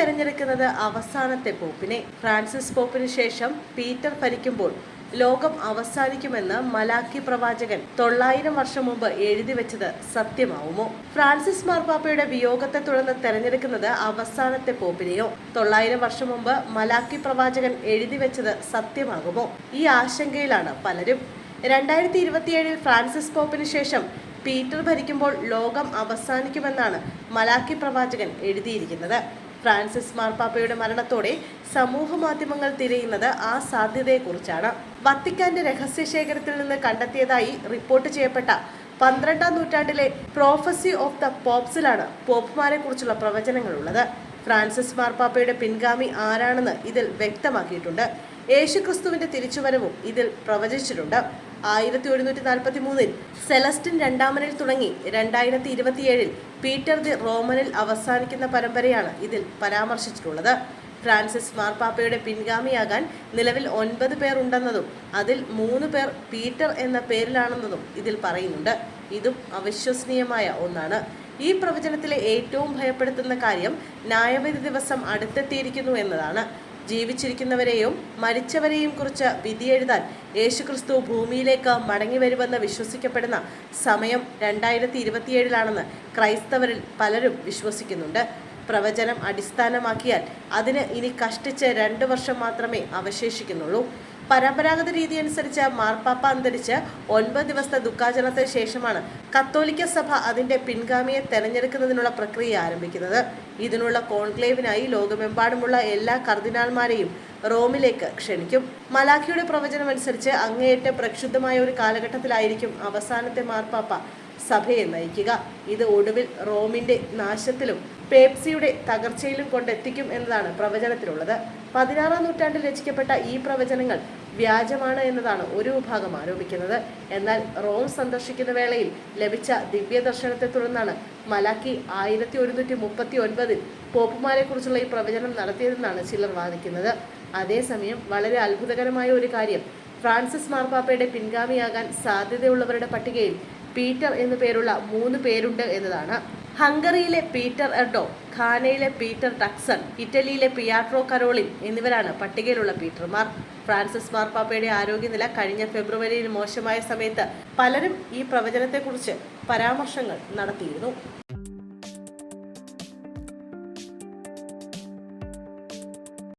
തെരഞ്ഞെടുക്കുന്നത് അവസാനത്തെ പോപ്പിനെ. ഫ്രാൻസിസ് പോപ്പിന് ശേഷം പീറ്റർ ഭരിക്കുമ്പോൾ ലോകം അവസാനിക്കുമെന്ന് മലാക്കി പ്രവാചകൻ തൊള്ളായിരം വർഷം മുമ്പ് എഴുതി വെച്ചത് സത്യമാവുമോ? ഫ്രാൻസിസ് മാർപ്പാപ്പയുടെ വിയോഗത്തെ തുടർന്ന് തെരഞ്ഞെടുക്കുന്നത് അവസാനത്തെ പോപ്പിനെയോ? തൊള്ളായിരം വർഷം മുമ്പ് മലാക്കി പ്രവാചകൻ എഴുതി വെച്ചത് സത്യമാകുമോ? ഈ ആശങ്കയിലാണ് പലരും. രണ്ടായിരത്തി ഇരുപത്തിയേഴിൽ ഫ്രാൻസിസ് പോപ്പിന് ശേഷം പീറ്റർ ഭരിക്കുമ്പോൾ ലോകം അവസാനിക്കുമെന്നാണ് മലാക്കി പ്രവാചകൻ എഴുതിയിരിക്കുന്നത്. ഫ്രാൻസിസ് മാർപ്പാപ്പയുടെ മരണത്തോടെ സമൂഹ മാധ്യമങ്ങൾ തിരയുന്നത് ആ സാധ്യതയെക്കുറിച്ചാണ്. വത്തിക്കാന്റെ രഹസ്യ ശേഖരത്തിൽ നിന്ന് കണ്ടെത്തിയതായി റിപ്പോർട്ട് ചെയ്യപ്പെട്ട പന്ത്രണ്ടാം നൂറ്റാണ്ടിലെ പ്രോഫസി ഓഫ് ദ പോപ്സിലാണ് പോപ്പ്മാരെ കുറിച്ചുള്ള പ്രവചനങ്ങളുള്ളത്. ഫ്രാൻസിസ് മാർപ്പാപ്പയുടെ പിൻഗാമി ആരാണെന്ന് ഇതിൽ വ്യക്തമാക്കിയിട്ടുണ്ട്. യേശുക്രിസ്തുവിന്റെ തിരിച്ചുവരവും ഇതിൽ പ്രവചിച്ചിട്ടുണ്ട്. ആയിരത്തി ഒരുന്നൂറ്റി നാൽപ്പത്തി മൂന്നിൽ സെലസ്റ്റിൻ രണ്ടാമനിൽ തുടങ്ങി. രണ്ടായിരത്തി ഇരുപത്തിയേഴിൽ പീറ്റർ ദി റോമനിൽ അവസാനിക്കുന്ന പരമ്പരയാണ് ഇതിൽ പരാമർശിച്ചിട്ടുള്ളത്. ഫ്രാൻസിസ് മാർപ്പാപ്പയുടെ പിൻഗാമിയാകാൻ നിലവിൽ ഒൻപത് പേർ ഉണ്ടെന്നതും അതിൽ മൂന്ന് പേർ പീറ്റർ എന്ന പേരിലാണെന്നതും ഇതിൽ പറയുന്നുണ്ട്. ഇതും അവിശ്വസനീയമായ ഒന്നാണ്. ഈ പ്രവചനത്തിലെ ഏറ്റവും ഭയപ്പെടുത്തുന്ന കാര്യം ന്യായവിധി ദിവസം അടുത്തെത്തിയിരിക്കുന്നു എന്നതാണ്. ജീവിച്ചിരിക്കുന്നവരെയും മരിച്ചവരെയും കുറിച്ച് വിധിയെഴുതാൻ യേശുക്രിസ്തു ഭൂമിയിലേക്ക് മടങ്ങി വരുമെന്ന് വിശ്വസിക്കപ്പെടുന്ന സമയം രണ്ടായിരത്തി ഇരുപത്തിയേഴിലാണെന്ന് ക്രൈസ്തവരിൽ പലരും വിശ്വസിക്കുന്നുണ്ട്. പ്രവചനം അടിസ്ഥാനമാക്കിയാൽ അതിന് ഇനി കഷ്ടിച്ച് രണ്ട് വർഷം മാത്രമേ അവശേഷിക്കുന്നുള്ളൂ. പരമ്പരാഗത രീതി അനുസരിച്ച് മാർപ്പാപ്പ അന്തരിച്ച് ഒൻപത് ദിവസത്തെ ദുഃഖാചരണത്തിന് ശേഷമാണ് കത്തോലിക്ക സഭ അതിന്റെ പിൻഗാമിയെ തെരഞ്ഞെടുക്കുന്നതിനുള്ള പ്രക്രിയ ആരംഭിക്കുന്നത്. ഇതിനുള്ള കോൺക്ലേവിനായി ലോകമെമ്പാടുമുള്ള എല്ലാ കർദിനാൾമാരെയും റോമിലേക്ക് ക്ഷണിക്കും. മലാഖിയുടെ പ്രവചനം അനുസരിച്ച് അങ്ങേയറ്റം പ്രക്ഷുബ്ധമായ ഒരു കാലഘട്ടത്തിലായിരിക്കും അവസാനത്തെ മാർപ്പാപ്പ സഭയെ നയിക്കുക. ഇത് ഒടുവിൽ റോമിന്റെ നാശത്തിലും പേപ്സിയുടെ തകർച്ചയിലും കൊണ്ടെത്തിക്കും എന്നതാണ് പ്രവചനത്തിലുള്ളത്. പതിനാറാം നൂറ്റാണ്ടിൽ രചിക്കപ്പെട്ട ഈ പ്രവചനങ്ങൾ വ്യാജമാണ് എന്നതാണ് ഒരു വിഭാഗം ആരോപിക്കുന്നത്. എന്നാൽ റോം സന്ദർശിക്കുന്ന വേളയിൽ ലഭിച്ച ദിവ്യ ദർശനത്തെ തുടർന്നാണ് മലാക്കി ആയിരത്തി ഒരുന്നൂറ്റി മുപ്പത്തി ഒൻപതിൽ പോപ്പുമാരെ കുറിച്ചുള്ള ഈ പ്രവചനം നടത്തിയതെന്നാണ് ചിലർ വാദിക്കുന്നത്. അതേസമയം വളരെ അത്ഭുതകരമായ ഒരു കാര്യം ഫ്രാൻസിസ് മാർപ്പാപ്പയുടെ പിൻഗാമിയാകാൻ സാധ്യതയുള്ളവരുടെ പട്ടികയിൽ പീറ്റർ എന്നു പേരുള്ള മൂന്ന് പേരുണ്ട് എന്നതാണ്. ഹംഗറിയിലെ പീറ്റർ എർഡോ ഖാനയിലെ പീറ്റർ ടക്സൺ ഇറ്റലിയിലെ പിയാട്രോ കരോളിൻ എന്നിവരാണ് പട്ടികയിലുള്ള പീറ്റർമാർ. ഫ്രാൻസിസ് മാർപ്പാപ്പയുടെ ആരോഗ്യനില കഴിഞ്ഞ ഫെബ്രുവരിയിൽ മോശമായ സമയത്ത് പലരും ഈ പ്രവചനത്തെക്കുറിച്ച് പരാമർശങ്ങൾ നടത്തിയിരുന്നു.